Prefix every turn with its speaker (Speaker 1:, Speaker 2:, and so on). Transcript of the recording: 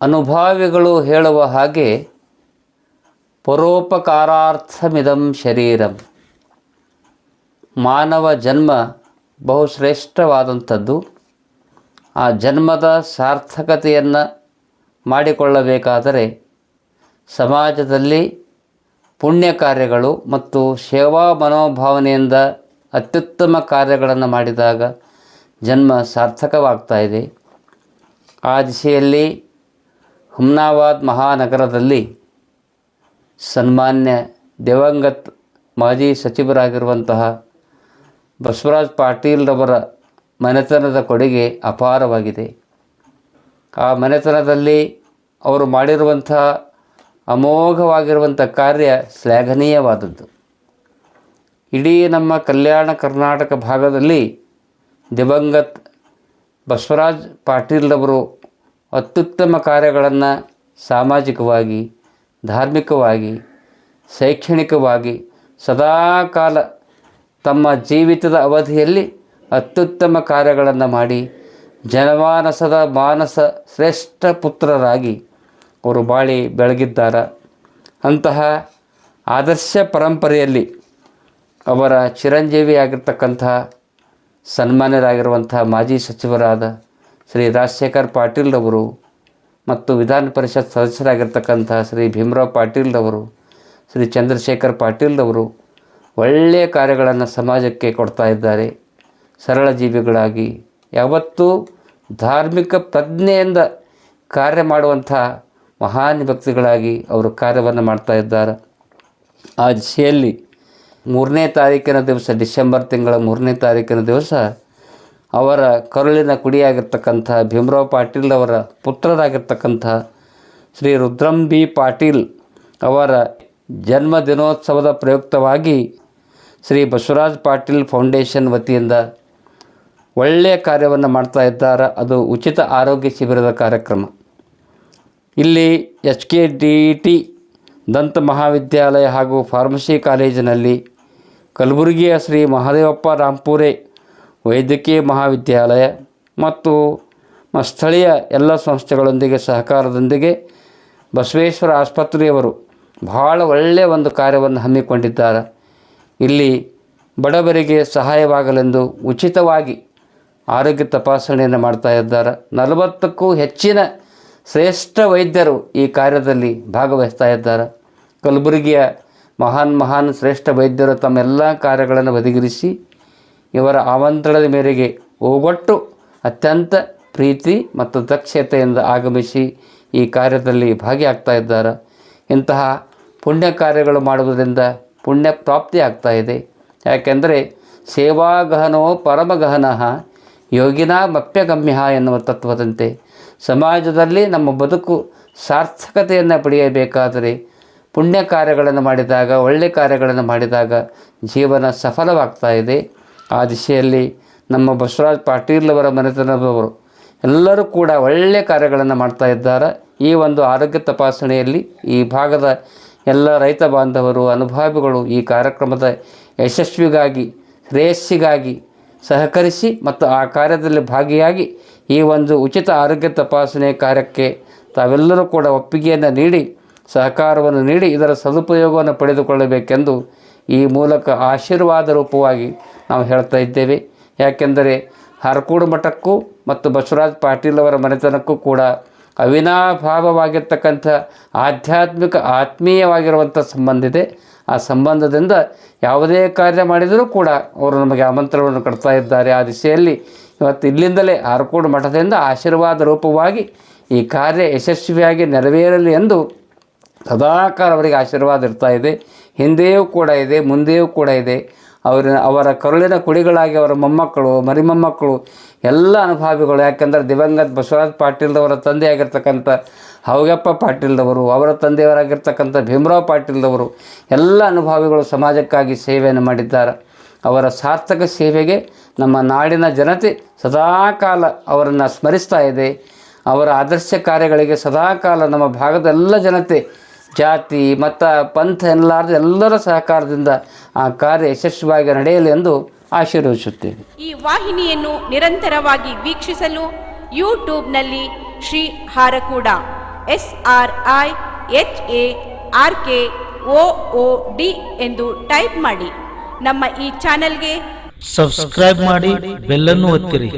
Speaker 1: ಅನುಭಾವಿಗಳು ಹೇಳುವ ಹಾಗೆ ಪರೋಪಕಾರಾರ್ಥಮಿದಂ ಶರೀರಂ. ಮಾನವ ಜನ್ಮ ಬಹುಶ್ರೇಷ್ಠವಾದಂಥದ್ದು. ಆ ಜನ್ಮದ ಸಾರ್ಥಕತೆಯನ್ನು ಮಾಡಿಕೊಳ್ಳಬೇಕಾದರೆ ಸಮಾಜದಲ್ಲಿ ಪುಣ್ಯ ಕಾರ್ಯಗಳು ಮತ್ತು ಸೇವಾ ಮನೋಭಾವನೆಯಿಂದ ಅತ್ಯುತ್ತಮ ಕಾರ್ಯಗಳನ್ನು ಮಾಡಿದಾಗ ಜನ್ಮ ಸಾರ್ಥಕವಾಗ್ತಾ ಇದೆ. ಆ ದಿಶೆಯಲ್ಲಿ ಹುಮ್ನಾಬಾದ್ ಮಹಾನಗರದಲ್ಲಿ ಸನ್ಮಾನ್ಯ ದಿವಂಗತ್ ಮಾಜಿ ಸಚಿವರಾಗಿರುವಂತಹ ಬಸವರಾಜ್ ಪಾಟೀಲ್ರವರ ಮನೆತನದ ಕೊಡುಗೆ ಅಪಾರವಾಗಿದೆ. ಆ ಮನೆತನದಲ್ಲಿ ಅವರು ಮಾಡಿರುವಂತಹ ಅಮೋಘವಾಗಿರುವಂಥ ಕಾರ್ಯ ಶ್ಲಾಘನೀಯವಾದದ್ದು. ಇಡೀ ನಮ್ಮ ಕಲ್ಯಾಣ ಕರ್ನಾಟಕ ಭಾಗದಲ್ಲಿ ದಿವಂಗತ್ ಬಸವರಾಜ್ ಪಾಟೀಲ್ರವರು ಅತ್ಯುತ್ತಮ ಕಾರ್ಯಗಳನ್ನು ಸಾಮಾಜಿಕವಾಗಿ, ಧಾರ್ಮಿಕವಾಗಿ, ಶೈಕ್ಷಣಿಕವಾಗಿ ಸದಾಕಾಲ ತಮ್ಮ ಜೀವಿತದ ಅವಧಿಯಲ್ಲಿ ಅತ್ಯುತ್ತಮ ಕಾರ್ಯಗಳನ್ನು ಮಾಡಿ ಜನಮಾನಸದ ಮಾನಸ ಶ್ರೇಷ್ಠ ಪುತ್ರರಾಗಿ ಅವರು ಬಾಳಿ ಬೆಳಗಿದ್ದಾರೆ. ಅಂತಹ ಆದರ್ಶ ಪರಂಪರೆಯಲ್ಲಿ ಅವರ ಚಿರಂಜೀವಿಯಾಗಿರ್ತಕ್ಕಂಥ ಸನ್ಮಾನ್ಯರಾಗಿರುವಂಥ ಮಾಜಿ ಸಚಿವರಾದ ಶ್ರೀ ರಾಜಶೇಖರ್ ಪಾಟೀಲ್ರವರು ಮತ್ತು ವಿಧಾನ ಪರಿಷತ್ ಸದಸ್ಯರಾಗಿರ್ತಕ್ಕಂಥ ಶ್ರೀ ಭೀಮರಾವ್ ಪಾಟೀಲ್ರವರು ಶ್ರೀ ಚಂದ್ರಶೇಖರ್ ಪಾಟೀಲ್ರವರು ಒಳ್ಳೆಯ ಕಾರ್ಯಗಳನ್ನು ಸಮಾಜಕ್ಕೆ ಕೊಡ್ತಾ ಇದ್ದಾರೆ. ಸರಳ ಜೀವಿಗಳಾಗಿ. ಯಾವತ್ತೂ ಧಾರ್ಮಿಕ ಪ್ರಜ್ಞೆಯಿಂದ ಕಾರ್ಯ ಮಾಡುವಂಥ ಮಹಾನ್ ವ್ಯಕ್ತಿಗಳಾಗಿ ಅವರು ಕಾರ್ಯವನ್ನು ಮಾಡ್ತಾ ಇದ್ದಾರೆ. ಆ ದಿಶೆಯಲ್ಲಿ ಮೂರನೇ ತಾರೀಕಿನ ದಿವಸ, ಡಿಸೆಂಬರ್ ತಿಂಗಳ ಮೂರನೇ ತಾರೀಕಿನ ದಿವಸ ಅವರ ಕರುಳಿನ ಕುಡಿಯಾಗಿರ್ತಕ್ಕಂಥ ಭೀಮರಾವ್ ಪಾಟೀಲ್ ಅವರ ಪುತ್ರರಾಗಿರ್ತಕ್ಕಂಥ ಶ್ರೀ ರುದ್ರಂಬಿ ಪಾಟೀಲ್ ಅವರ ಜನ್ಮ ದಿನೋತ್ಸವದ ಪ್ರಯುಕ್ತವಾಗಿ ಶ್ರೀ ಬಸವರಾಜ್ ಪಾಟೀಲ್ ಫೌಂಡೇಶನ್ ವತಿಯಿಂದ ಒಳ್ಳೆಯ ಕಾರ್ಯವನ್ನು ಮಾಡ್ತಾ ಇದ್ದಾರೆ. ಅದು ಉಚಿತ ಆರೋಗ್ಯ ಶಿಬಿರದ ಕಾರ್ಯಕ್ರಮ. ಇಲ್ಲಿ ಎಚ್ ಕೆ ಡಿ ಟಿ ದಂತ ಮಹಾವಿದ್ಯಾಲಯ ಹಾಗೂ ಫಾರ್ಮಸಿ ಕಾಲೇಜಿನಲ್ಲಿ ಕಲಬುರಗಿಯ ಶ್ರೀ ಮಹಾದೇವಪ್ಪ ರಾಂಪುರೆ ವೈದ್ಯಕೀಯ ಮಹಾವಿದ್ಯಾಲಯ ಮತ್ತು ಸ್ಥಳೀಯ ಎಲ್ಲ ಸಂಸ್ಥೆಗಳೊಂದಿಗೆ ಸಹಕಾರದೊಂದಿಗೆ ಬಸವೇಶ್ವರ ಆಸ್ಪತ್ರೆಯವರು ಭಾಳ ಒಳ್ಳೆಯ ಒಂದು ಕಾರ್ಯವನ್ನು ಹಮ್ಮಿಕೊಂಡಿದ್ದಾರೆ. ಇಲ್ಲಿ ಬಡವರಿಗೆ ಸಹಾಯವಾಗಲೆಂದು ಉಚಿತವಾಗಿ ಆರೋಗ್ಯ ತಪಾಸಣೆಯನ್ನು ಮಾಡ್ತಾ ಇದ್ದಾರೆ. ನಲವತ್ತಕ್ಕೂ ಹೆಚ್ಚಿನ ಶ್ರೇಷ್ಠ ವೈದ್ಯರು ಈ ಕಾರ್ಯದಲ್ಲಿ ಭಾಗವಹಿಸ್ತಾ ಇದ್ದಾರೆ. ಕಲಬುರಗಿಯ ಮಹಾನ್ ಮಹಾನ್ ಶ್ರೇಷ್ಠ ವೈದ್ಯರು ತಮ್ಮೆಲ್ಲ ಕಾರ್ಯಗಳನ್ನು ಬದಿಗಿರಿಸಿ ಇವರ ಆಮಂತ್ರಣದ ಮೇರೆಗೆ ಒಗ್ಗಟ್ಟು ಅತ್ಯಂತ ಪ್ರೀತಿ ಮತ್ತು ದಕ್ಷತೆಯಿಂದ ಆಗಮಿಸಿ ಈ ಕಾರ್ಯದಲ್ಲಿ ಭಾಗಿಯಾಗ್ತಾ ಇದ್ದಾರೆ. ಇಂತಹ ಪುಣ್ಯ ಕಾರ್ಯಗಳು ಮಾಡುವುದರಿಂದ ಪುಣ್ಯ ಪ್ರಾಪ್ತಿ ಆಗ್ತಾ ಇದೆ. ಯಾಕೆಂದರೆ ಸೇವಾಗಹನೋ ಪರಮಗಹನಃ ಯೋಗಿನಾ ಮಪ್ಯಗಮ್ಯ ಎನ್ನುವ ತತ್ವದಂತೆ ಸಮಾಜದಲ್ಲಿ ನಮ್ಮ ಬದುಕು ಸಾರ್ಥಕತೆಯನ್ನು ಪಡೆಯಬೇಕಾದರೆ ಪುಣ್ಯ ಕಾರ್ಯಗಳನ್ನು ಮಾಡಿದಾಗ ಒಳ್ಳೆಯ ಕಾರ್ಯಗಳನ್ನು ಮಾಡಿದಾಗ ಜೀವನ ಸಫಲವಾಗ್ತಾ ಇದೆ. ಆ ದಿಸೆಯಲ್ಲಿ ನಮ್ಮ ಬಸವರಾಜ್ ಪಾಟೀಲ್ರವರ ಮನೆತನದವರು ಎಲ್ಲರೂ ಕೂಡ ಒಳ್ಳೆಯ ಕಾರ್ಯಗಳನ್ನು ಮಾಡ್ತಾ ಇದ್ದಾರೆ. ಈ ಒಂದು ಆರೋಗ್ಯ ತಪಾಸಣೆಯಲ್ಲಿ ಈ ಭಾಗದ ಎಲ್ಲ ರೈತ ಬಾಂಧವರು, ಅನುಭಾವಿಗಳು ಈ ಕಾರ್ಯಕ್ರಮದ ಯಶಸ್ವಿಗಾಗಿ, ಶ್ರೇಯಸ್ಸಿಗಾಗಿ ಸಹಕರಿಸಿ ಮತ್ತು ಆ ಕಾರ್ಯದಲ್ಲಿ ಭಾಗಿಯಾಗಿ ಈ ಒಂದು ಉಚಿತ ಆರೋಗ್ಯ ತಪಾಸಣೆ ಕಾರ್ಯಕ್ಕೆ ತಾವೆಲ್ಲರೂ ಕೂಡ ಒಪ್ಪಿಗೆಯನ್ನು ನೀಡಿ, ಸಹಕಾರವನ್ನು ನೀಡಿ ಇದರ ಸದುಪಯೋಗವನ್ನು ಪಡೆದುಕೊಳ್ಳಬೇಕೆಂದು ಈ ಮೂಲಕ ಆಶೀರ್ವಾದ ರೂಪವಾಗಿ ನಾವು ಹೇಳ್ತಾ ಇದ್ದೇವೆ. ಯಾಕೆಂದರೆ ಹರಕೂಡು ಮಠಕ್ಕೂ ಮತ್ತು ಬಸವರಾಜ್ ಪಾಟೀಲ್ ಅವರ ಮನೆತನಕ್ಕೂ ಕೂಡ ಅವಿನಾಭಾವವಾಗಿರ್ತಕ್ಕಂಥ ಆಧ್ಯಾತ್ಮಿಕ ಆತ್ಮೀಯವಾಗಿರುವಂಥ ಸಂಬಂಧ ಇದೆ. ಆ ಸಂಬಂಧದಿಂದ ಯಾವುದೇ ಕಾರ್ಯ ಮಾಡಿದರೂ ಕೂಡ ಅವರು ನಮಗೆ ಆಮಂತ್ರಣವನ್ನು ಕೊಡ್ತಾ ಇದ್ದಾರೆ. ಆ ದಿಶೆಯಲ್ಲಿ ಇವತ್ತು ಇಲ್ಲಿಂದಲೇ ಹರಕೂಡು ಮಠದಿಂದ ಆಶೀರ್ವಾದ ರೂಪವಾಗಿ ಈ ಕಾರ್ಯ ಯಶಸ್ವಿಯಾಗಿ ನೆರವೇರಲಿ ಎಂದು ಸದಾಕಾಲ ಅವರಿಗೆ ಆಶೀರ್ವಾದ ಇರ್ತಾ ಇದೆ. ಹಿಂದೆಯೂ ಕೂಡ ಇದೆ, ಮುಂದೆಯೂ ಕೂಡ ಇದೆ. ಅವರ ಅವರ ಕರುಳಿನ ಕುಡಿಗಳಾಗಿ ಅವರ ಮೊಮ್ಮಕ್ಕಳು, ಮರಿಮೊಮ್ಮಕ್ಕಳು, ಎಲ್ಲ ಅನುಭಾವಿಗಳು. ಯಾಕೆಂದರೆ ದಿವಂಗತ ಬಸವರಾಜ್ ತಂದೆ ತಂದೆಯಾಗಿರ್ತಕ್ಕಂಥ ಹೌಗಪ್ಪ ಪಾಟೀಲ್ದವರು, ಅವರ ತಂದೆಯವರಾಗಿರ್ತಕ್ಕಂಥ ಭೀಮರಾವ್ ಪಾಟೀಲ್ದವರು, ಎಲ್ಲ ಅನುಭಾವಿಗಳು ಸಮಾಜಕ್ಕಾಗಿ ಸೇವೆಯನ್ನು ಮಾಡಿದ್ದಾರೆ. ಅವರ ಸಾರ್ಥಕ ಸೇವೆಗೆ ನಮ್ಮ ನಾಡಿನ ಜನತೆ ಸದಾಕಾಲ ಅವರನ್ನು ಸ್ಮರಿಸ್ತಾ ಇದೆ. ಅವರ ಆದರ್ಶ ಕಾರ್ಯಗಳಿಗೆ ಸದಾಕಾಲ ನಮ್ಮ ಭಾಗದ ಎಲ್ಲ ಜನತೆ ಜಾತಿ ಮತ ಪಂಥ ಎಲ್ಲಾರ್ದು ಎಲ್ಲರ ಸಹಕಾರದಿಂದ ಆ ಕಾರ್ಯ ಯಶಸ್ವಿಯಾಗಿ ನಡೆಯಲಿ ಎಂದು ಆಶೀರ್ವದಿಸುತ್ತೇವೆ
Speaker 2: ಈ ವಾಹಿನಿಯನ್ನು ನಿರಂತರವಾಗಿ ವೀಕ್ಷಿಸಲು ಯೂಟ್ಯೂಬ್ನಲ್ಲಿ Shri Harakuda S R I H A R K O O D ಎಂದು ಟೈಪ್ ಮಾಡಿ. ನಮ್ಮ ಈ ಚಾನೆಲ್ಗೆ
Speaker 3: ಸಬ್ಸ್ಕ್ರೈಬ್ ಮಾಡಿ ಬೆಲ್ಲನ್ನು ಒತ್ತಿರಿ.